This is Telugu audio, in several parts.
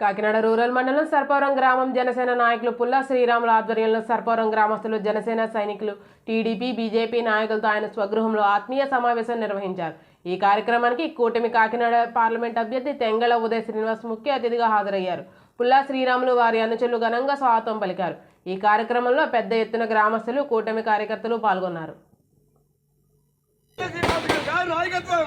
కాకినాడ రూరల్ మండలం సర్పవరం గ్రామం జనసేన నాయకులు పుల్లా శ్రీరాముల ఆధ్వర్యంలో సర్పవరం గ్రామస్తులు జనసేన సైనికులు టీడీపీ బీజేపీ నాయకులతో ఆయన స్వగృహంలో ఆత్మీయ సమావేశం నిర్వహించారు. ఈ కార్యక్రమానికి కూటమి కాకినాడ పార్లమెంట్ అభ్యర్థి తెంగళ ఉదయ శ్రీనివాస్ ముఖ్య అతిథిగా హాజరయ్యారు. పుల్లా శ్రీరాములు వారి అనుచరులు ఘనంగా స్వాగతం పలికారు. ఈ కార్యక్రమంలో పెద్ద ఎత్తున గ్రామస్తులు కూటమి కార్యకర్తలు పాల్గొన్నారు. నాయకత్వం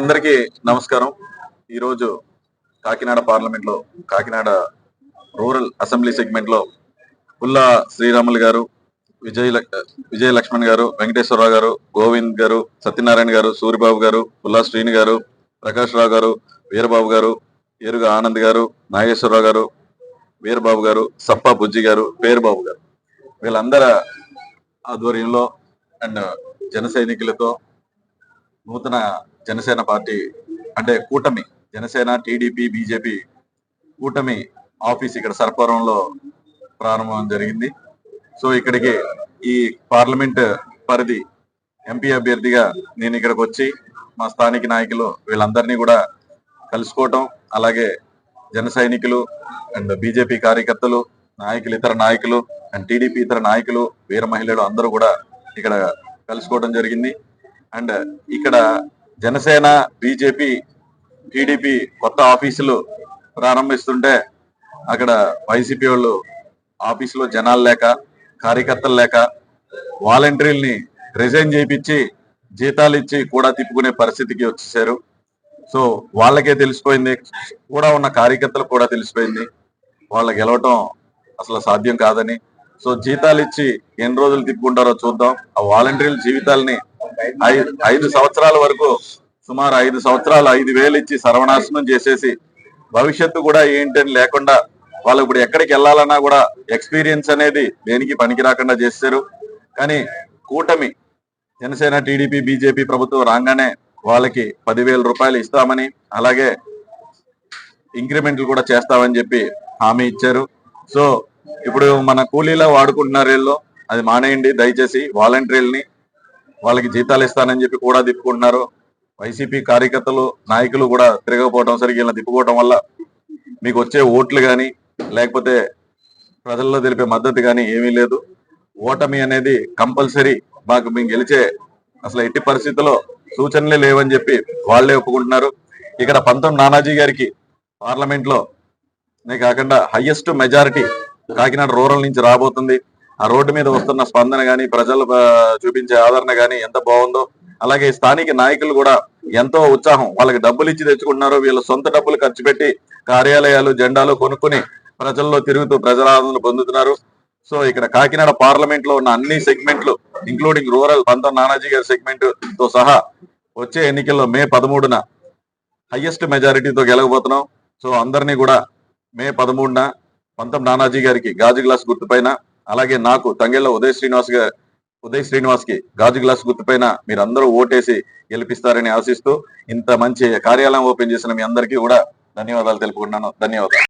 అందరికీ నమస్కారం. ఈరోజు కాకినాడ పార్లమెంట్లో కాకినాడ రూరల్ అసెంబ్లీ సెగ్మెంట్లో పుల్లా శ్రీరాములు గారు విజయ విజయ లక్ష్మణ్ గారు వెంకటేశ్వరరావు గారు గోవింద్ గారు సత్యనారాయణ గారు సూరిబాబు గారు పుల్లా శ్రీని గారు ప్రకాష్ రావు గారు వీరబాబు గారు ఏరుగ ఆనంద్ గారు నాగేశ్వరరావు గారు వీరబాబు గారు సప్పా బుజ్జి గారు పేరుబాబు గారు. వీళ్ళందరి ఆధ్వర్యంలో అండ్ జన సైనికులతో నూతన జనసేన పార్టీ అంటే కూటమి జనసేన టీడీపీ బీజేపీ కూటమి ఆఫీస్ ఇక్కడ సర్పవరంలో ప్రారంభం జరిగింది. సో ఇక్కడికి ఈ పార్లమెంట్ పరిధి ఎంపీ అభ్యర్థిగా నేను ఇక్కడికి వచ్చి మా స్థానిక నాయకులు వీళ్ళందరినీ కూడా కలుసుకోవటం అలాగే జన సైనికులు అండ్ బీజేపీ కార్యకర్తలు నాయకులు ఇతర నాయకులు అండ్ టీడీపీ ఇతర నాయకులు వీర మహిళలు అందరూ కూడా ఇక్కడ కలుసుకోవడం జరిగింది. అండ్ ఇక్కడ జనసేన బీజేపీ టీడీపీ కొత్త ఆఫీసులు ప్రారంభిస్తుంటే అక్కడ వైసీపీ వాళ్ళు ఆఫీసులో జనాలు లేక కార్యకర్తలు లేక వాలంటీర్ని రిజైన్ చేయించి జీతాలు ఇచ్చి కూడా తిప్పుకునే పరిస్థితికి వచ్చేసారు సో వాళ్ళకే తెలిసిపోయింది కూడా ఉన్న కార్యకర్తలు కూడా తెలిసిపోయింది. వాళ్ళ గెలవటం అసలు సాధ్యం కాదని సో జీతాలు ఇచ్చి ఎన్ని రోజులు తిప్పుకుంటారో చూద్దాం. ఆ వాలంటీర్ల జీవితాలని ఐ- ఐదు సంవత్సరాల వరకు సుమారు ఐదు సంవత్సరాలు ఐదు వేలు ఇచ్చి సర్వనాశనం చేసేసి భవిష్యత్తు కూడా ఏంటని లేకుండా వాళ్ళు ఇప్పుడు ఎక్కడికి వెళ్ళాలన్నా కూడా ఎక్స్పీరియన్స్ అనేది దేనికి పనికి రాకుండా చేశారు కానీ కూటమి జనసేన టీడీపీ బీజేపీ ప్రభుత్వం రాగానే వాళ్ళకి పదివేల రూపాయలు ఇస్తామని అలాగే ఇంక్రిమెంట్లు కూడా చేస్తామని చెప్పి హామీ ఇచ్చారు. సో ఇప్పుడు మన కూలీలో వాడుకుంటున్నారు వీళ్ళు. అది మానేయండి దయచేసి వాలంటీర్లని. వాళ్ళకి జీతాలు ఇస్తానని చెప్పి కూడా తిప్పుకుంటున్నారు. వైసీపీ కార్యకర్తలు నాయకులు కూడా తిరగకపోవడం సరిగ్గా ఇలా తిప్పుకోవడం వల్ల మీకు వచ్చే ఓట్లు కానీ లేకపోతే ప్రజల్లో తెలిపే మద్దతు కానీ ఏమీ లేదు. ఓటమి అనేది కంపల్సరీ మాకు మేము గెలిచే అసలు ఎట్టి పరిస్థితుల్లో సూచనలే లేవని చెప్పి వాళ్ళే ఒప్పుకుంటున్నారు. ఇక్కడ పంతం నానాజీ గారికి పార్లమెంట్లో నే కాకుండా హయ్యెస్ట్ మెజారిటీ కాకినాడ రూరల్ నుంచి రాబోతుంది. ఆ రోడ్డు మీద వస్తున్న స్పందన గాని ప్రజలు చూపించే ఆదరణ గాని ఎంత బాగుందో అలాగే స్థానిక నాయకులు కూడా ఎంతో ఉత్సాహం. వాళ్ళకి డబ్బులు ఇచ్చి తెచ్చుకుంటున్నారు. వీళ్ళ సొంత డబ్బులు ఖర్చు పెట్టి కార్యాలయాలు జెండాలు కొనుక్కుని ప్రజల్లో తిరుగుతూ ప్రజలాదరణ పొందుతున్నారు. సో ఇక్కడ కాకినాడ పార్లమెంట్లో ఉన్న అన్ని సెగ్మెంట్లు ఇంక్లూడింగ్ రూరల్ పంతం నానాజీ గారి సెగ్మెంట్తో సహా వచ్చే ఎన్నికల్లో మే పదమూడున హైయెస్ట్ మెజారిటీతో గెలవబోతున్నాం. సో అందరినీ కూడా మే పదమూడున పంతం నానాజీ గారికి గాజు గ్లాస్ గుర్తుపైన అలాగే నాకు తంగెళ్ళ ఉదయ్ శ్రీనివాస్ గారు ఉదయ్ శ్రీనివాస్కి గాజు గ్లాస్ గుర్తుపైన మీరందరూ ఓటేసి గెలిపిస్తారని ఆశిస్తూ ఇంత మంచి కార్యాలయం ఓపెన్ చేసిన మీ అందరికీ కూడా ధన్యవాదాలు తెలుపుకుంటున్నాను. ధన్యవాదాలు.